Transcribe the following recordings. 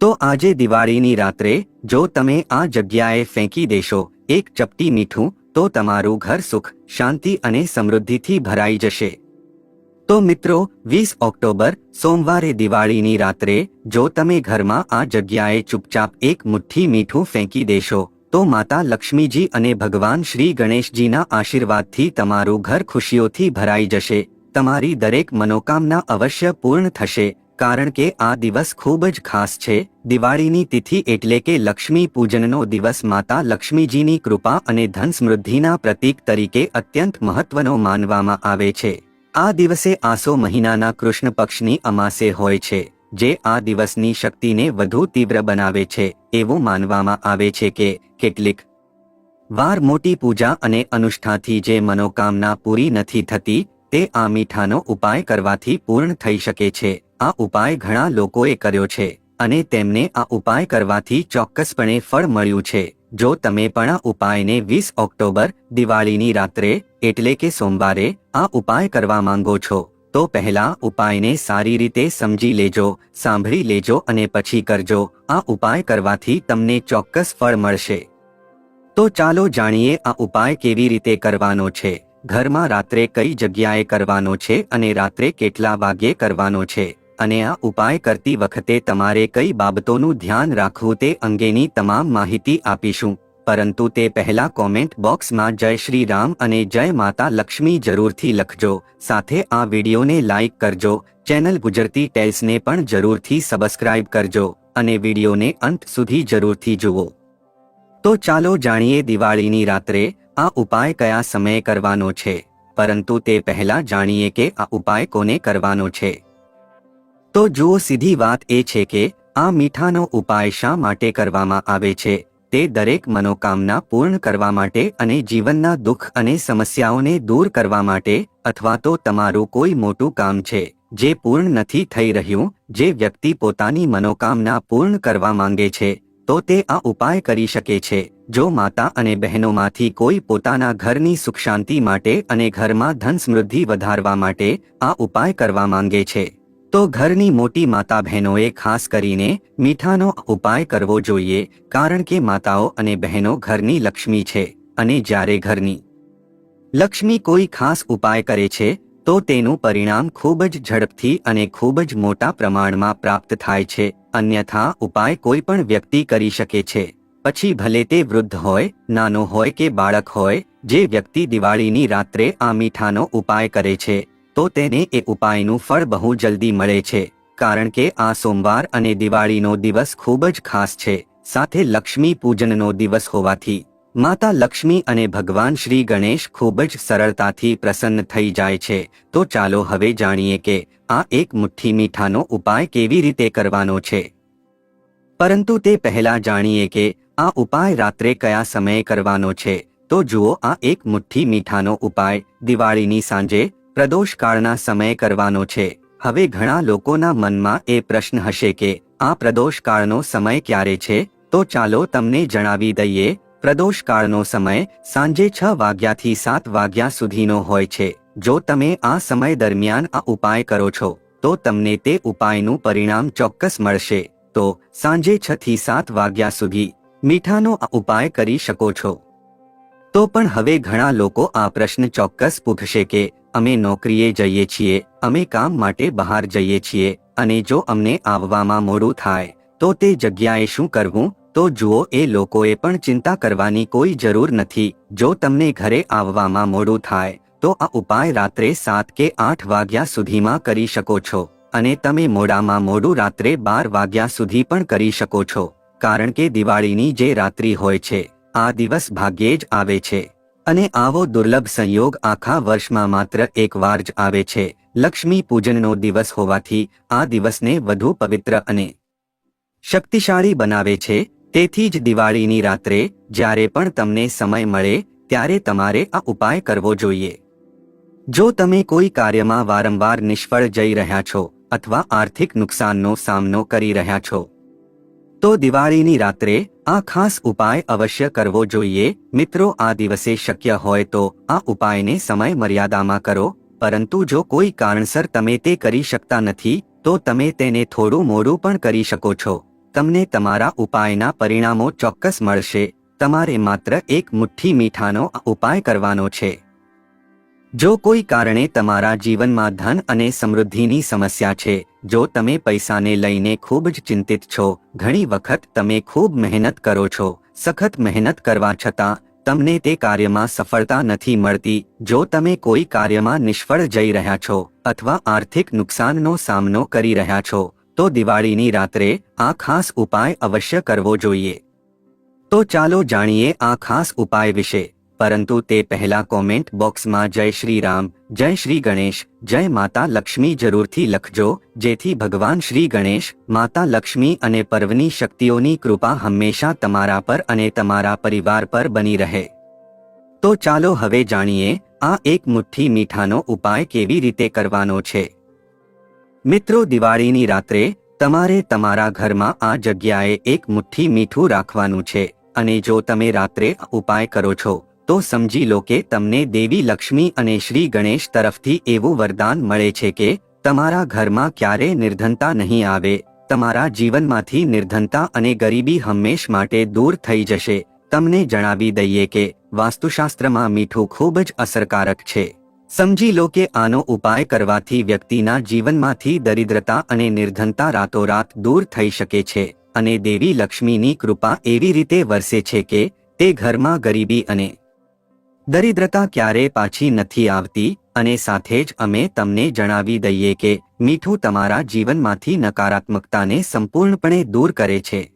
તો આજે દિવાળીની રાત્રે, જો તમે આ જગ્યાએ ફેંકી દેશો, એક ચપટી મીઠું, તો તમારું ઘર સુખ, શાંતિ અને સમૃદ્ધિથી ભરાઈ જશે. તો મિત્રો, વીસ ઓક્ટોબર, સોમવારે દિવાળીની રાત્રે, જો તમે ઘરમાં આ જગ્યાએ ચૂપચાપ એક મુઠ્ઠી મીઠું ફેંકી દેશો, તો માતા લક્ષ્મીજી અને ભગવાન શ્રી ગણેશજીના આશીર્વાદથી તમારું ઘર ખુશીઓથી ભરાઈ જશે, તમારી દરેક મનોકામના અવશ્ય પૂર્ણ થશે કારણ કે આ દિવસ ખૂબ જ ખાસ છે. દિવાળીની તિથિ એટલે કે લક્ષ્મી પૂજનનો દિવસ માતા લક્ષ્મીજીની કૃપા અને ધન સમૃદ્ધિના પ્રતીક તરીકે અત્યંત મહત્વનો માનવામાં આવે છે. આ દિવસે આસો મહિનાના કૃષ્ણ પક્ષની અમાસે હોય છે, જે આ દિવસની શક્તિને વધુ તીવ્ર બનાવે છે, એવું માનવામાં આવે છે કે કેટલીક વાર મોટી પૂજા અને અનુષ્ઠાથી જે મનોકામના પૂરી નથી થતી, તે આ મીઠાનો ઉપાય કરવાથી પૂર્ણ થઈ શકે છે. આ ઉપાય ઘણા લોકોએ કર્યો છે અને તેમને આ ઉપાય કરવાથી ચોક્કસપણે ફળ મળ્યું છે. જો તમે પણ આ ઉપાયને વીસ ઓક્ટોબર, દિવાળીની રાત્રે, એટલે કે સોમવારે, આ ઉપાય કરવા માંગો છો, તો પહેલા ઉપાયને સારી રીતે સમજી લેજો, સાંભળી લેજો અને પછી કરજો. આ ઉપાય કરવાથી તમને ચોક્કસ ફળ મળશે. તો ચાલો જાણીએ આ ઉપાય કેવી રીતે કરવાનો છે. ઘરમાં રાત્રે કઈ જગ્યાએ કરવાનો છે અને રાત્રે કેટલા વાગ્યે કરવાનો છે. અને આ ઉપાય કરતી વખતે તમારે કઈ બાબતોનું ધ્યાન રાખવું તે અંગેની તમામ માહિતી આપીશું. પરંતુ તે પહેલા કોમેન્ટ બોક્સમાં જય શ્રી રામ અને જય માતા લક્ષ્મી જરૂરથી લખજો. સાથે આ વિડીયોને લાઇક કરજો. ચેનલ ગુજરાતી ટેલ્સને પણ જરૂરથી સબસ્ક્રાઇબ કરજો અને વિડીયોને અંત સુધી જરૂરથી જુઓ. તો ચાલો જાણીએ દિવાળીની રાત્રે આ ઉપાય કયા સમયે કરવાનો છે. પરંતુ તે પહેલા જાણીએ કે આ ઉપાય કોને કરવાનો છે. તો જુઓ સીધી વાત એ છે કે, આ મીઠાનો ઉપાય શા માટે કરવામાં આવે છે, તે દરેક મનોકામના પૂર્ણ કરવા માટે અને જીવનના દુઃખ અને સમસ્યાઓને દૂર કરવા માટે, અથવા તો તમારું કોઈ મોટું કામ છે, જે પૂર્ણ નથી થઈ રહ્યું, જે વ્યક્તિ પોતાની મનોકામના પૂર્ણ કરવા માંગે છે, તો તે આ ઉપાય કરી શકે છે, જો માતા અને બહેનોમાંથી કોઈ પોતાના ઘરની સુખ શાંતિ માટે અને ઘરમાં ધન સમૃદ્ધિ વધારવા માટે આ ઉપાય કરવા માંગે છે. તો ઘરની મોટી માતા બહેનોએ ખાસ કરીને મીઠાનો ઉપાય કરવો જોઈએ, કારણ કે માતાઓ અને બહેનો ઘરની લક્ષ્મી છે અને જ્યારે ઘરની લક્ષ્મી કોઈ ખાસ ઉપાય કરે છે, તો તેનું પરિણામ ખૂબ જ ઝડપથી અને ખૂબ જ મોટા પ્રમાણમાં પ્રાપ્ત થાય છે. અન્યથા, ઉપાય કોઈ પણ વ્યક્તિ કરી શકે છે. પછી ભલે તે વૃદ્ધ હોય, નાનો હોય કે બાળક હોય, જે વ્યક્તિ દિવાળીની રાત્રે આ મીઠાનો ઉપાય કરે છે તો તેને એ ઉપાયનું ફળ બહુ જલ્દી મળે છે, કારણ કે આ સોમવાર અને દિવાળીનો દિવસ ખૂબ જ ખાસ છે. સાથે લક્ષ્મી પૂજનનો દિવસ હોવાથી, માતા લક્ષ્મી અને ભગવાન શ્રી ગણેશ ખૂબ જ સરળતાથી પ્રસન્ન થઈ જાય છે. તો ચાલો હવે જાણીએ કે, આ એક મુઠ્ઠી મીઠાનો ઉપાય કેવી રીતે કરવાનો છે. પરંતુ તે પહેલા જાણીએ કે, આ ઉપાય રાત્રે કયા સમયે કરવાનો છે. તો જુઓ આ એક મુઠ્ઠી મીઠાનો ઉપાય, દિવાળીની સાંજે પ્રદોષકાળના સમયે કરવાનો છે. હવે ઘણા લોકોના મનમાં એ પ્રશ્ન હશે કે, આ પ્રદોષકાળનો સમય ક્યારે છે? તો ચાલો તમને જણાવી દઈએ, પ્રદોષકાળનો સમય સાંજે છ વાગ્યાથી સાત વાગ્યા સુધીનો હોય છે. જો તમે આ સમય દરમિયાન આ ઉપાય કરો છો, તો તમને તે ઉપાયનું પરિણામ ચોક્કસ મળશે. તો સાંજે છ થી સાત વાગ્યા સુધી મીઠાનો આ ઉપાય કરી શકો છો. તો પણ હવે ઘણા લોકો આ પ્રશ્ન ચોક્કસ પૂછશે કે અમે નોકરીએ જઈએ છીએ, અમે કામ માટે બહાર જઈએ છીએ, અને જો અમને આવવામાં મોડું થાય, તો તે જગ્યાએ શું કરવું? તો જુઓ, એ લોકોએ પણ ચિંતા કરવાની કોઈ જરૂર નથી. જો તમને ઘરે આવવામાં મોડું થાય, તો આ ઉપાય રાત્રે સાત કે આઠ વાગ્યા સુધીમાં કરી શકો છો, અને તમે મોડામાં મોડું રાત્રે બાર વાગ્યા સુધી પણ કરી શકો છો. કારણ કે દિવાળીની જે રાત્રિ હોય છે, આ દિવસ ભાગ્યે જ આવે છે. અને આવો દુર્લભ સંયોગ આખા વર્ષમાં માત્ર એક વાર જ આવે છે. લક્ષ્મી પૂજનનો દિવસ હોવાથી આ દિવસને વધુ પવિત્ર અને શક્તિશાળી બનાવે છે. તેથી જ દિવાળીની રાત્રે જ્યારે પણ તમને સમય મળે, ત્યારે તમારે આ ઉપાય કરવો જોઈએ. જો તમે કોઈ કાર્યમાં વારંવાર નિષ્ફળ જઈ રહ્યા છો અથવા આર્થિક નુકસાનનો સામનો કરી રહ્યા છો, તો દિવાળીની રાત્રે આ ખાસ ઉપાય અવશ્ય કરવો જોઈએ. મિત્રો, આ દિવસે શક્ય હોય તો આ ઉપાયને સમય મર્યાદામાં કરો. પરંતુ જો કોઈ કારણસર તમે તે કરી શકતા નથી, તો તમે તેને થોડું મોડું પણ કરી શકો છો. તમને તમારા ઉપાયના પરિણામો ચોક્કસ મળશે. તમારે માત્ર એક મુઠ્ઠી મીઠાનો ઉપાય કરવાનો છે. જો કોઈ કારણે તમારા જીવનમાં ધન અને સમૃદ્ધિની સમસ્યા છે, જો તમે પૈસાને લઈને ખૂબ જ ચિંતિત છો, ઘણી વખત તમે ખૂબ મહેનત કરો છો, સખત મહેનત કરવા છતાં, તમને તે કાર્યમાં સફળતા નથી મળતી, જો તમે કોઈ કાર્યમાં નિષ્ફળ જઈ રહ્યા છો, અથવા આર્થિક નુકસાનનો સામનો કરી રહ્યા છો, તો દિવાળીની રાત્રે આ ખાસ ઉપાય અવશ્ય કરવો જોઈએ. તો ચાલો જાણીએ આ ખાસ ઉપાય વિશે. પરંતુ તે પહેલા કોમેન્ટ બોક્સમાં જય શ્રી રામ, જય શ્રી ગણેશ, જય માતા લક્ષ્મી જરૂરથી લખજો, જેથી ભગવાન શ્રી ગણેશ, માતા લક્ષ્મી અને પર્વની શક્તિઓની કૃપા હંમેશા તમારા પર અને તમારા પરિવાર પર બની રહે. તો ચાલો હવે જાણીએ, આ એક મુઠ્ઠી મીઠાનો ઉપાય કેવી રીતે કરવાનો છે. મિત્રો દિવાળીની રાત્રે, તમારે તમારા ઘરમાં આ જગ્યાએ એક મુઠ્ઠી મીઠું રાખવાનું છે, અને જો તમે રાત્રે ઉપાય કરો છો તો સમજી લો કે તમને દેવી લક્ષ્મી અને શ્રી ગણેશ તરફથી એવું વરદાન મળે છે કે તમારા ઘરમાં ક્યારે નિર્ધનતા નહીં આવે, તમારા જીવનમાંથી નિર્ધનતા અને ગરીબી હંમેશ માટે દૂર થઈ જશે. તમને જણાવી દઈએ કે વાસ્તુશાસ્ત્રમાં મીઠું ખૂબ જ અસરકારક છે. સમજી લો કે આનો ઉપાય કરવાથી વ્યક્તિના જીવનમાંથી દરિદ્રતા અને નિર્ધનતા રાતોરાત દૂર થઈ શકે છે અને દેવી લક્ષ્મીની કૃપા એવી રીતે વરસે છે કે તે ઘરમાં ગરીબી અને દરિદ્રતા ક્યારે પાછી નથી આવતી અને સાથે જ અમે તમને જણાવી દઈએ કે મીઠું તમારા જીવનમાંથી નકારાત્મકતાને સંપૂર્ણપણે દૂર કરે છે.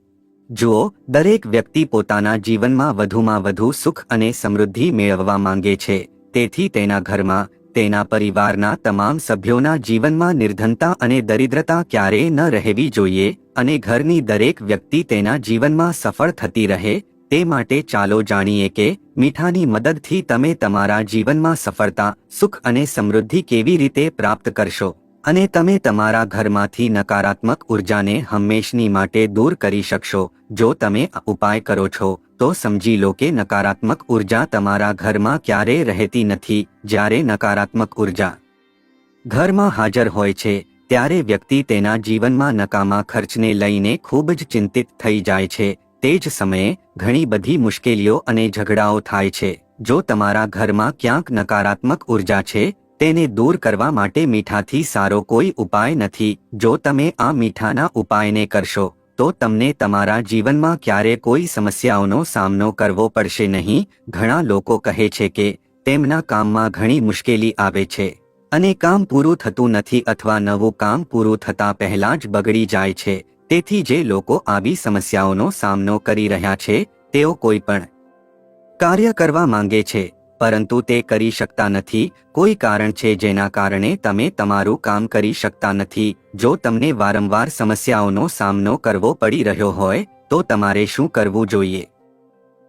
જુઓ, દરેક વ્યક્તિ પોતાના જીવનમાં વધુમાં વધુ સુખ અને સમૃદ્ધિ મેળવવા માંગે છે. તેથી તેના ઘરમાં, તેના પરિવારના તમામ સભ્યોના જીવનમાં નિર્ધનતા અને દરિદ્રતા ક્યારેય ન રહેવી જોઈએ અને ઘરની દરેક વ્યક્તિ તેના જીવનમાં સફળ થતી રહે તે માટે ચાલો જાણીએ કે મીઠાની મદદથી તમે તમારા જીવનમાં સફળતા, સુખ અને સમૃદ્ધિ કેવી રીતે પ્રાપ્ત કરશો? અને તમે તમારા ઘરમાંથી નકારાત્મક ઉર્જાને હંમેશની માટે દૂર કરી શકશો. જો તમે ઉપાય કરો છો, તો સમજી લો કે નકારાત્મક ઊર્જા તમારા ઘરમાં ક્યારેય રહેતી નથી. જ્યારે નકારાત્મક ઊર્જા ઘરમાં હાજર હોય છે, ત્યારે વ્યક્તિ તેના જીવનમાં નકામા ખર્ચને લઈને ખૂબ જ ચિંતિત થઈ જાય છે. તે જ સમયે ઘણી બધી મુશ્કેલીઓ અને ઝઘડાઓ થાય છે. જો તમારા ઘરમાં ક્યાંક નકારાત્મક ઊર્જા છે, તેને દૂર કરવા માટે મીઠાથી સારો કોઈ ઉપાય નથી. જો તમે આ મીઠાના ઉપાયને કરશો, તો તમને તમારા જીવનમાં ક્યારે કોઈ સમસ્યાઓનો સામનો કરવો પડશે નહીં. ઘણા લોકો કહે છે કે, તેમના કામમાં ઘણી મુશ્કેલી આવે છે અને કામ પૂરું થતું નથી અથવા નવું કામ પૂરું થતા પહેલા જ બગડી જાય છે. તેથી જે લોકો આવી સમસ્યાઓનો સામનો કરી રહ્યા છે, તેઓ કોઈ પણ કાર્ય કરવા માંગે છે, પરંતુ તે કરી શકતા નથી. કોઈ કારણ છે જેના કારણે તમે તમારું કામ કરી શકતા નથી. જો તમને વારંવાર સમસ્યાઓનો સામનો કરવો પડી રહ્યો હોય, તો તમારે શું કરવું જોઈએ?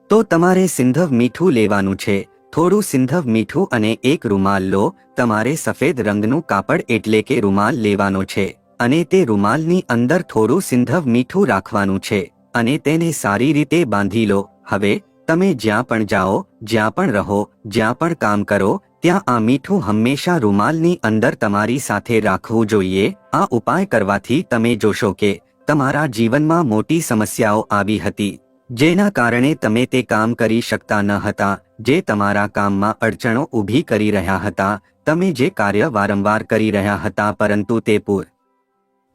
તો તમારે સિંધવ મીઠું લેવાનું છે. થોડું સિંધવ મીઠું અને એક રૂમાલ લો. તમારે સફેદ રંગનું કાપડ એટલે કે રૂમાલ લેવાનો છે. અને તે રૂમાલની અંદર થોડું સિંધવ મીઠું રાખવાનું છે, અને તેને સારી રીતે બાંધી લો. હવે, તમે જ્યાં પણ જાઓ, જ્યાં પણ રહો, જ્યાં પણ કામ કરો, ત્યાં આ મીઠું હંમેશા રૂમાલની અંદર તમારી સાથે રાખવું જોઈએ. આ ઉપાય કરવાથી તમે જોશો કે, તમારા જીવનમાં મોટી સમસ્યાઓ આવી હતી, જેના કારણે તમે તે કામ કરી શકતા ન હતા, જે તમારા કામમાં અડચણો ઊભી કરી રહ્યા હતા, તમે જે કાર્ય વારંવાર કરી રહ્યા હતા, પરંતુ તે પૂર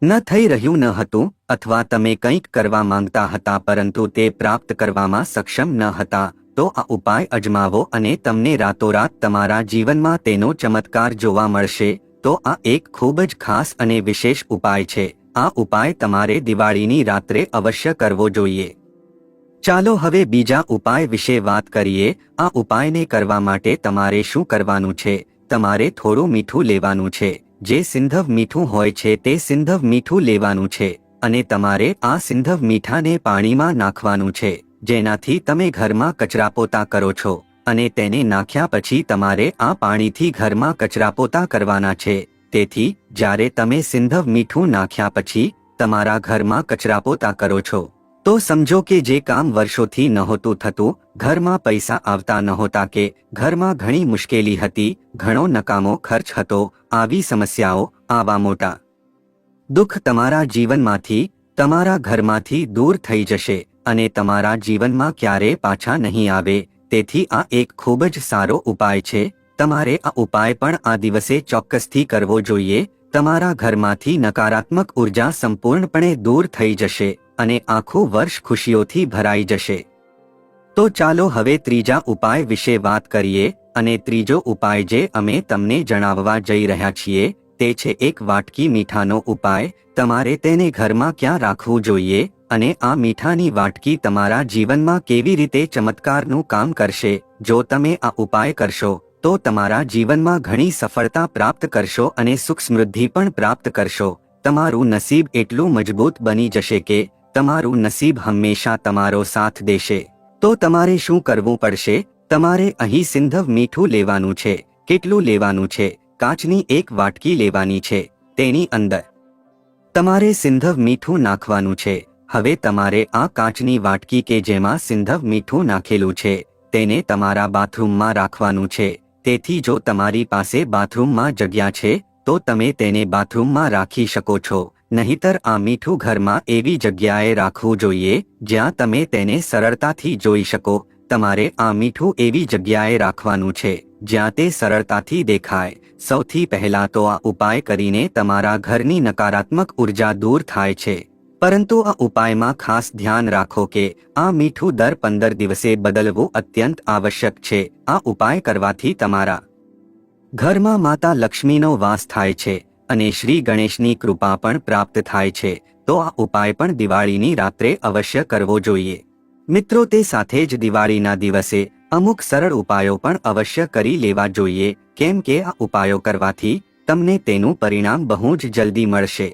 ન થઈ રહ્યું ન હતું અથવા તમે કંઈક કરવા માંગતા હતા પરંતુ તે પ્રાપ્ત કરવામાં સક્ષમ ન હતા, તો આ ઉપાય અજમાવો અને તમને રાતોરાત તમારા જીવનમાં તેનો ચમત્કાર જોવા મળશે, તો આ એક ખૂબ જ ખાસ અને વિશેષ ઉપાય છે. આ ઉપાય તમારે દિવાળીની રાત્રે અવશ્ય કરવો જોઈએ. ચાલો હવે બીજા ઉપાય વિશે વાત કરીએ. આ ઉપાયને કરવા માટે તમારે શું કરવાનું છે? તમારે થોડું મીઠું લેવાનું છે. જે સિંધવ મીઠું હોય છે તે સિંધવ મીઠું લેવાનું છે, અને તમારે આ સિંધવ મીઠાને પાણીમાં નાખવાનું છે, જેનાથી તમે ઘરમાં કચરાપોતા કરો છો, અને તેને નાખ્યા પછી તમારે આ પાણીથી ઘરમાં કચરાપોતા કરવાના છે, તેથી જ્યારે તમે સિંધવ મીઠું નાખ્યા પછી તમારા ઘરમાં કચરાપોતા કરો છો. તો સમજો કે જે કામ વર્ષોથી નહોતું થતું, ઘરમાં પૈસા આવતા નહોતા કે ઘરમાં ઘણી મુશ્કેલી હતી, ઘણો નકામો ખર્ચ હતો, આવી સમસ્યાઓ, આવા મોટા દુઃખ તમારા જીવનમાંથી, તમારા ઘરમાંથી દૂર થઈ જશે અને તમારા જીવનમાં ક્યારે પાછા નહીં આવે, તેથી આ એક ખૂબ જ સારો ઉપાય છે, તમારે આ ઉપાય પણ આ દિવસે ચોક્કસથી કરવો જોઈએ, તમારા ઘરમાંથી નકારાત્મક ઊર્જા સંપૂર્ણપણે દૂર થઈ જશે. અને આખું વર્ષ ખુશીઓથી ભરાઈ જશે. તો ચાલો હવે ત્રીજા ઉપાય વિશે વાત કરીએ અને ત્રીજો ઉપાય જે અમે તમને જણાવવા જઈ રહ્યા છીએ, તે છે એક વાટકી મીઠાનો ઉપાય, તમારે તેને ઘરમાં ક્યાં રાખવું જોઈએ અને આ મીઠાની વાટકી તમારા જીવનમાં કેવી રીતે ચમત્કારનું કામ કરશે, જો તમે આ ઉપાય કરશો, તો તમારા જીવનમાં ઘણી સફળતા પ્રાપ્ત કરશો અને સુખ સમૃદ્ધિ પણ પ્રાપ્ત કરશો. તમારું નસીબ એટલું મજબૂત બની જશે કે તમારું નસીબ હંમેશા તમારો સાથ દેશે. તો તમારે શું કરવું પડશે? તમારે અહીં સિંધવ મીઠું લેવાનું છે. કેટલું લેવાનું છે? કાચની એક વાટકી લેવાની છે. તેની અંદર તમારે સિંધવ મીઠું નાખવાનું છે. હવે તમારે આ કાચની વાટકી કે જેમાં સિંધવ મીઠું નાખેલું છે, તેને તમારા બાથરૂમમાં રાખવાનું છે. તેથી જો તમારી પાસે બાથરૂમમાં જગ્યા છે, તો તમે તેને બાથરૂમમાં રાખી શકો છો. નહીતર આ મીઠું ઘરમાં એવી જગ્યાએ રાખવું જોઈએ, જ્યાં તમે તેને સરળતાથી જોઈ શકો. તમારે આ મીઠું એવી જગ્યાએ રાખવાનું છે, જ્યાં તે સરળતાથી દેખાય. સૌથી પહેલા તો આ ઉપાય કરીને તમારા ઘરની નકારાત્મક ઊર્જા દૂર થાય છે. પરંતુ આ ઉપાયમાં ખાસ ધ્યાન રાખો કે આ મીઠું દર પંદર દિવસે બદલવું અત્યંત આવશ્યક છે. આ ઉપાય કરવાથી તમારા ઘરમાં માતા લક્ષ્મીનો વાસ થાય છે. અને શ્રી ગણેશની કૃપા પણ પ્રાપ્ત થાય છે, તો આ ઉપાય પણ દિવાળીની રાત્રે અવશ્ય કરવો જોઈએ. મિત્રો, તે સાથે જ દિવાળીના દિવસે અમુક સરળ ઉપાયો પણ અવશ્ય કરી લેવા જોઈએ, કેમ કે આ ઉપાયો કરવાથી તમને તેનું પરિણામ બહુ જ જલ્દી મળશે.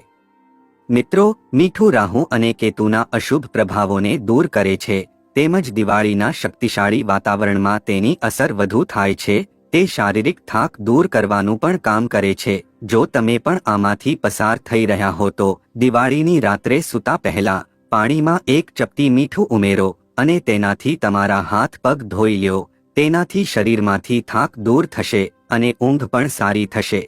મિત્રો, મીઠું રાહુ અને કેતુના અશુભ પ્રભાવોને દૂર કરે છે, તેમજ દિવાળીના શક્તિશાળી વાતાવરણમાં તેની અસર વધુ થાય છે તે શારીરિક થાક દૂર કરવાનું પણ કામ કરે છે. જો તમે પણ આમાંથી પસાર થઈ રહ્યા હો તો દિવાળીની રાત્રે સૂતા પહેલા પાણીમાં એક ચપટી મીઠું ઉમેરો અને તેનાથી તમારા હાથ પગ ધોઈ લ્યો. તેનાથી શરીરમાંથી થાક દૂર થશે અને ઊંઘ પણ સારી થશે.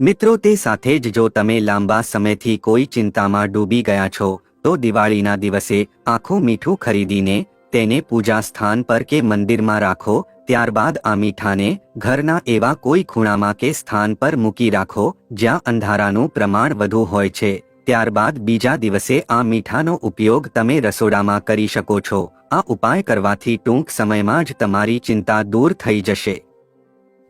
મિત્રો, તે સાથે જ જો તમે લાંબા સમયથી કોઈ ચિંતામાં ડૂબી ગયા છો, તો દિવાળીના દિવસે આખું મીઠું ખરીદીને તેને પૂજા સ્થાન પર કે મંદિરમાં રાખો ત્યારબાદ આ મીઠાને ઘરના એવા કોઈ ખૂણામાં કે સ્થાન પર મૂકી રાખો, જ્યાં અંધારાનું પ્રમાણ વધુ હોય છે. ત્યારબાદ બીજા દિવસે આ મીઠાનો ઉપયોગ તમે રસોડામાં કરી શકો છો. આ ઉપાય કરવાથી ટૂંક સમયમાં જ તમારી ચિંતા દૂર થઈ જશે.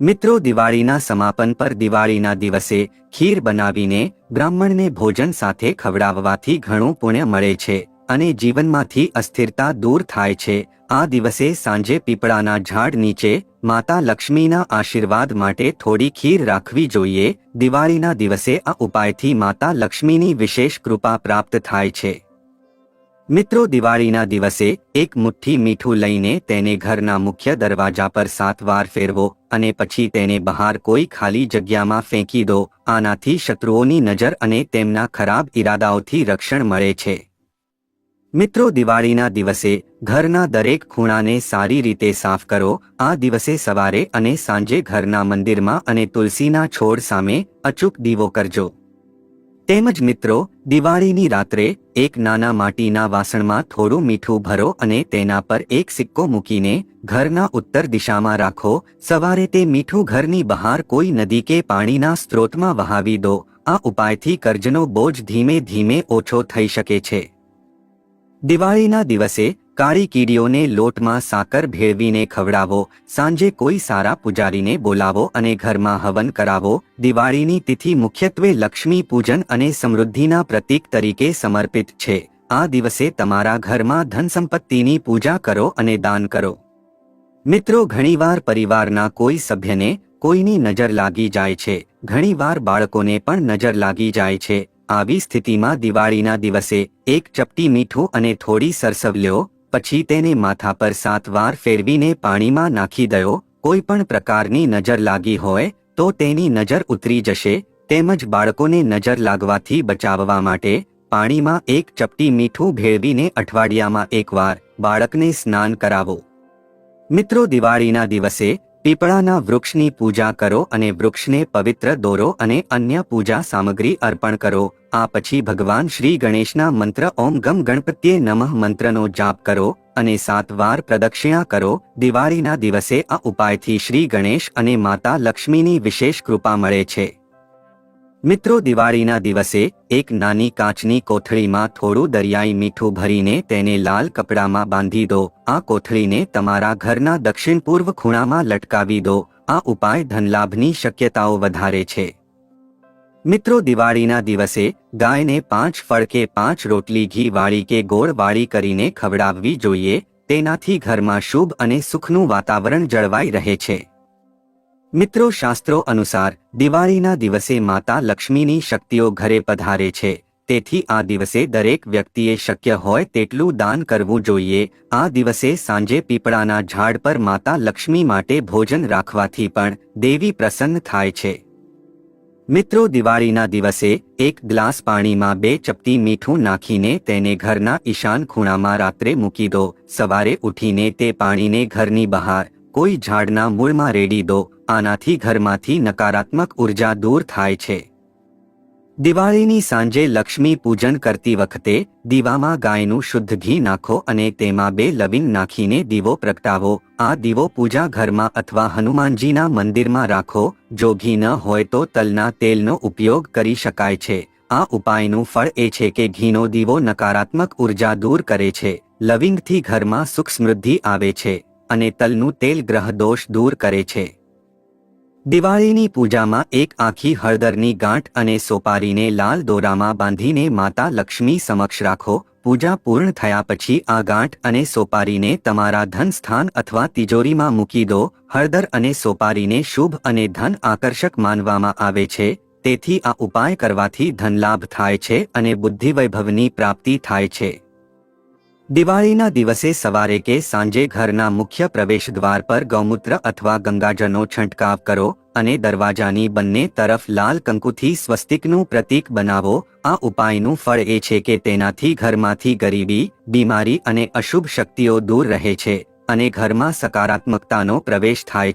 મિત્રો, દિવાળીના સમાપન પર દિવાળીના દિવસે ખીર બનાવીને બ્રાહ્મણને ભોજન સાથે ખવડાવવાથી ઘણું પુણ્ય મળે છે. અને જીવનમાંથી અસ્થિરતા દૂર થાય છે. આ દિવસે સાંજે પીપળાના ઝાડ નીચે માતા લક્ષ્મીના આશીર્વાદ માટે થોડી ખીર રાખવી જોઈએ. દિવાળીના દિવસે આ ઉપાયથી માતા લક્ષ્મીની વિશેષ કૃપા પ્રાપ્ત થાય છે. મિત્રો, દિવાળીના દિવસે એક મુઠ્ઠી મીઠું લઈને તેને ઘરના મુખ્ય દરવાજા પર સાત વાર ફેરવો અને પછી તેને બહાર કોઈ ખાલી જગ્યામાં ફેંકી દો. આનાથી શત્રુઓની નજર અને તેમના ખરાબ ઈરાદાઓથી રક્ષણ મળે છે. મિત્રો દિવાળીના દિવસે ઘરના દરેક ખૂણાને સારી રીતે સાફ કરો. આ દિવસે સવારે અને સાંજે ઘરના મંદિરમાં અને તુલસીના છોડ સામે અચૂક દીવો કરજો. તેમજ મિત્રો, દિવાળીની રાત્રે એક નાના માટીના વાસણમાં થોડું મીઠું ભરો અને તેના પર એક સિક્કો મૂકીને ઘરના ઉત્તર દિશામાં રાખો. સવારે તે મીઠું ઘરની બહાર કોઈ નદી કે પાણીના સ્ત્રોતમાં વહાવી દો. આ ઉપાયથી કર્જનો બોજ ધીમે ધીમે ઓછો થઈ શકે છે. દિવાળીના દિવસે કાળી કીડીઓને લોટમાં સાકર ભેળવીને ખવડાવો, સાંજે કોઈ સારા પૂજારીને બોલાવો અને ઘરમાં હવન કરાવો. દિવાળીની તિથિ મુખ્યત્વે લક્ષ્મી પૂજન અને સમૃદ્ધિના પ્રતીક તરીકે સમર્પિત છે. આ દિવસે તમારા ઘરમાં ધન સંપત્તિની પૂજા કરો અને દાન કરો. મિત્રો, ઘણીવાર પરિવારના કોઈ સભ્યને કોઈની નજર લાગી જાય છે. ઘણીવાર બાળકોને પણ નજર લાગી જાય છે. આવી સ્થિતિમાં દિવાળીના દિવસે એક ચપટી મીઠું અને થોડી સરસવ લ્યો, પછી તેને માથા પર સાત વાર ફેરવીને પાણીમાં નાખી દયો, કોઈ પણ પ્રકારની નજર લાગી હોય, તો તેની નજર ઉતરી જશે, તેમજ બાળકોને નજર લાગવાથી બચાવવા માટે પાણીમાં એક ચપટી મીઠું ભેળવીને અઠવાડિયામાં એકવાર બાળકને સ્નાન કરાવો. મિત્રો, દિવાળીના દિવસે પીપળાના વૃક્ષની પૂજા કરો અને વૃક્ષને પવિત્ર દોરો અને અન્ય પૂજા સામગ્રી અર્પણ કરો. આ પછી ભગવાન શ્રી ગણેશના મંત્ર ઓમ ગમ ગણપત્યે નમઃ મંત્રનો જાપ કરો અને સાત વાર પ્રદક્ષિણા કરો. દિવાળીના દિવસે આ ઉપાયથી શ્રી ગણેશ અને માતા લક્ષ્મીની વિશેષ કૃપા મળે છે. મિત્રો, દિવાળીના દિવસે એક નાની કાચની કોથળીમાં થોડું દરિયાઈ મીઠું ભરીને તેને લાલ કપડામાં બાંધી દો. આ કોથળીને તમારા ઘરના દક્ષિણ પૂર્વ ખૂણામાં લટકાવી દો. આ ઉપાય ધનલાભની શક્યતાઓ વધારે છે. મિત્રો, દિવાળીના દિવસે ગાયને પાંચ ફળ કે પાંચ રોટલી ઘી વાળી કે ગોળ વાળી કરીને ખવડાવવી જોઈએ. તેનાથી ઘરમાં શુભ અને સુખનું વાતાવરણ જળવાઈ રહે છે. મિત્રો શાસ્ત્રો અનુસાર દિવાળીના દિવસે માતા લક્ષ્મીની શક્તિઓ ઘરે પધારે છે. તેથી આ દિવસે દરેક વ્યક્તિએ શક્ય હોય તેટલું દાન કરવું જોઈએ. આ દિવસે સાંજે પીપળાના ઝાડ પર માતા લક્ષ્મી માટે ભોજન રાખવાથી પણ દેવી પ્રસન્ન થાય છે. મિત્રો દિવાળીના દિવસે એક ગ્લાસ પાણીમાં બે ચપટી મીઠું નાખીને તેને ઘરના ઈશાન ખૂણામાં રાત્રે મૂકી દો. સવારે ઉઠીને તે પાણીને ઘરની બહાર કોઈ ઝાડના મૂળમાં રેડી દો, આનાથી ઘરમાંથી નકારાત્મક ઊર્જા દૂર થાય છે. દિવાળીની સાંજે લક્ષ્મી પૂજન કરતી વખતે દીવામાં ગાયનું શુદ્ધ ઘી નાખો અને તેમાં બે લવિંગ નાખીને દીવો પ્રગટાવો. આ દીવો પૂજા ઘરમાં અથવા હનુમાનજીના મંદિરમાં રાખો. જો ઘી ન હોય તો તલના તેલનો ઉપયોગ કરી શકાય છે. આ ઉપાયનું ફળ એ છે કે ઘીનો દીવો નકારાત્મક ઊર્જા દૂર કરે છે. લવિંગથી ઘરમાં સુખ સમૃદ્ધિ આવે છે. અને તલનું તેલ ગ્રહ દોષ દૂર કરે છે. દિવાળીની પૂજામાં એક આખી હળદરની ગાંઠ અને સોપારીને લાલ દોરામાં બાંધીને માતા લક્ષ્મી સમક્ષ રાખો. પૂજા પૂર્ણ થયા પછી આ ગાંઠ અને સોપારીને તમારા ધન સ્થાન અથવા તિજોરીમાં મૂકી દો. હળદર અને સોપારીને શુભ અને ધન આકર્ષક માનવામાં આવે છે. તેથી આ ઉપાય કરવાથી ધનલાભ થાય છે અને બુદ્ધિવૈભવની પ્રાપ્તિ થાય છે. દિવાળીના દિવસે સવારે કે સાંજે ઘરના મુખ્ય પ્રવેશદ્વાર પર ગૌમૂત્ર અથવા ગંગાજળનો છંટકાવ કરો અને દરવાજાની બંને તરફ લાલ કંકુથી સ્વસ્તિકનું પ્રતીક બનાવો. આ ઉપાયનું ફળ એ છે કે તેનાથી ઘરમાંથી ગરીબી, બીમારી અને અશુભ શક્તિઓ દૂર રહે છે અને ઘરમાં સકારાત્મકતાનો પ્રવેશ થાય